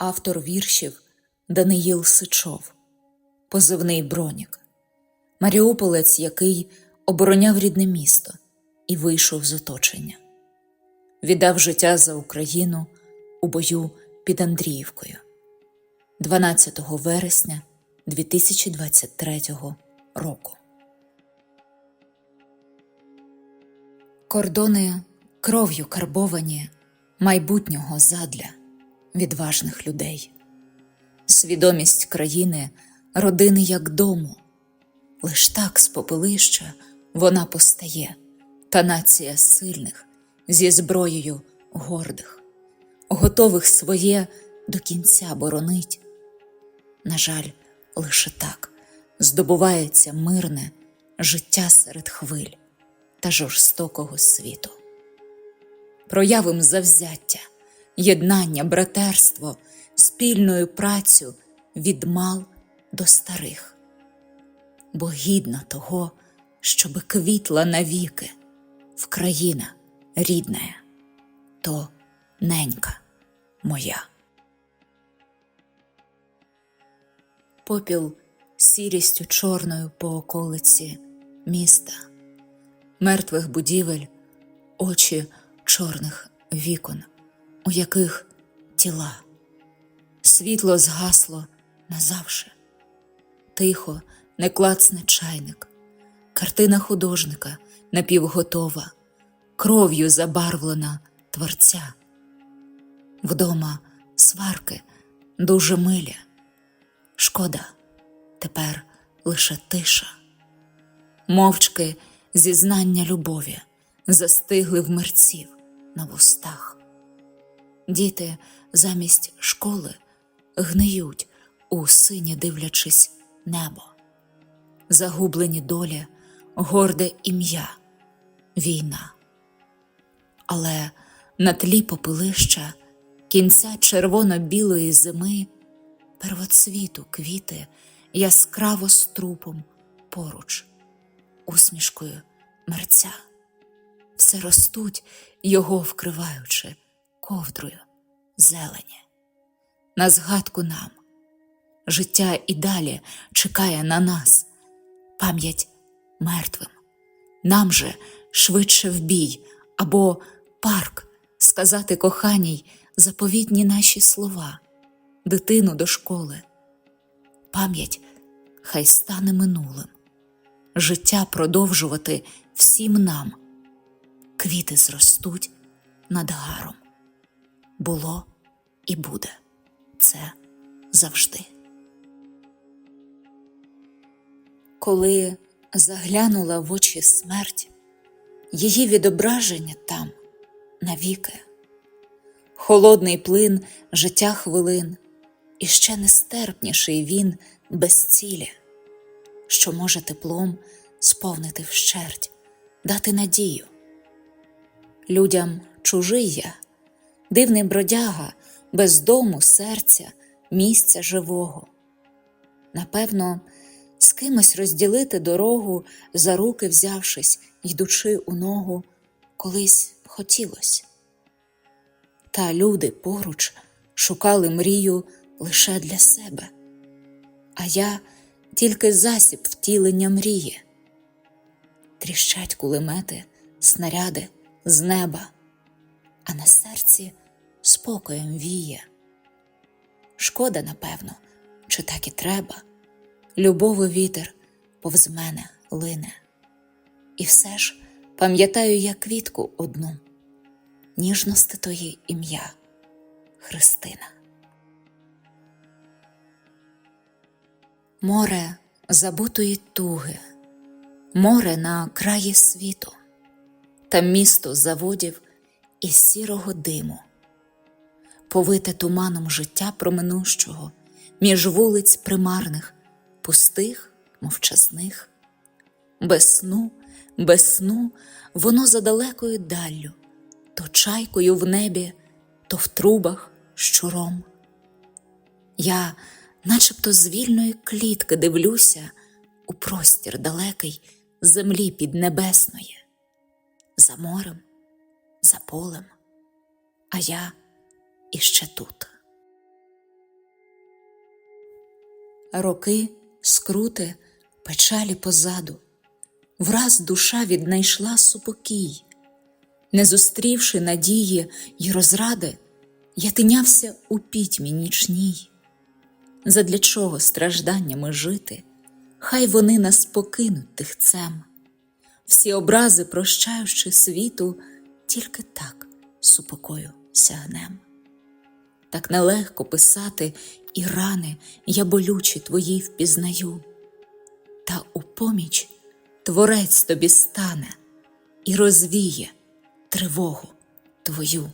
автор віршів Даниїл Сичов, позивний Бронік, маріуполець, який обороняв рідне місто і вийшов з оточення, віддав життя за Україну у бою під Андріївкою. 12 вересня 2023 року. Кордони кров'ю карбовані майбутнього задля відважних людей, свідомість країни, родини як дому, лиш так з попелища вона постає, та нація сильних зі зброєю гордих, готових своє до кінця боронить. На жаль, лише так здобувається мирне життя серед хвиль та жорстокого світу. Проявим завзяття, єднання, братерство, спільною працю від мал до старих, бо гідна того, щоби квітла навіки в країна рідна, то ненька моя. Попіл сірістю чорною по околиці міста, мертвих будівель, очі чорних вікон, у яких тіла, світло згасло назавше, тихо, не клацне чайник, картина художника напівготова, кров'ю забарвлена творця. Вдома сварки дуже миля. Шкода, тепер лише тиша. Мовчки зізнання любові застигли в мерців на вустах. Діти замість школи гниють у сині дивлячись небо. Загублені долі, горде ім'я, війна. Але на тлі попелища кінця червоно-білої зими первоцвіту квіти яскраво струпом поруч, усмішкою мерця, все ростуть, його вкриваючи ковдрою зелені. На згадку нам життя і далі чекає на нас, пам'ять мертвим, нам же швидше в бій або парк сказати коханій заповітні наші слова дитину до школи. Пам'ять хай стане минулим, життя продовжувати всім нам. Квіти зростуть над гаром. Було і буде це завжди. Коли заглянула в очі смерть, її відображення там навіки, холодний плин життя хвилин і ще нестерпніший він без цілі, що може теплом сповнити вщерть, дати надію. Людям чужий я, дивний бродяга, без дому, серця, місця живого. Напевно, з кимось розділити дорогу, за руки взявшись, йдучи у ногу, колись хотілось. Та люди поруч шукали мрію лише для себе, а я тільки засіб втілення мрії. Тріщать кулемети, снаряди з неба, а на серці спокоєм віє. Шкода, напевно, чи так і треба. Любови вітер повз мене лине. І все ж пам'ятаю я квітку одну, ніжності тої ім'я Христина. Море забутої туги, море на краї світу, та місто заводів із сірого диму, повите туманом життя проминущого, між вулиць примарних, пустих, мовчасних, без сну, без сну воно за далекою даллю, то чайкою в небі, то в трубах щуром. Я начебто з вільної клітки дивлюся у простір далекий землі піднебесної, за морем, за полем, а я іще тут. Роки, скрути, печалі позаду, враз душа віднайшла супокій, не зустрівши надії й розради, я тинявся у пітьмі нічній. Задля чого стражданнями жити, хай вони нас покинуть тихцем, всі образи, прощаючи світу, тільки так супокою сягнем. Так нелегко писати і рани я болючі твої впізнаю, та у поміч творець тобі стане і розвіє тривогу твою.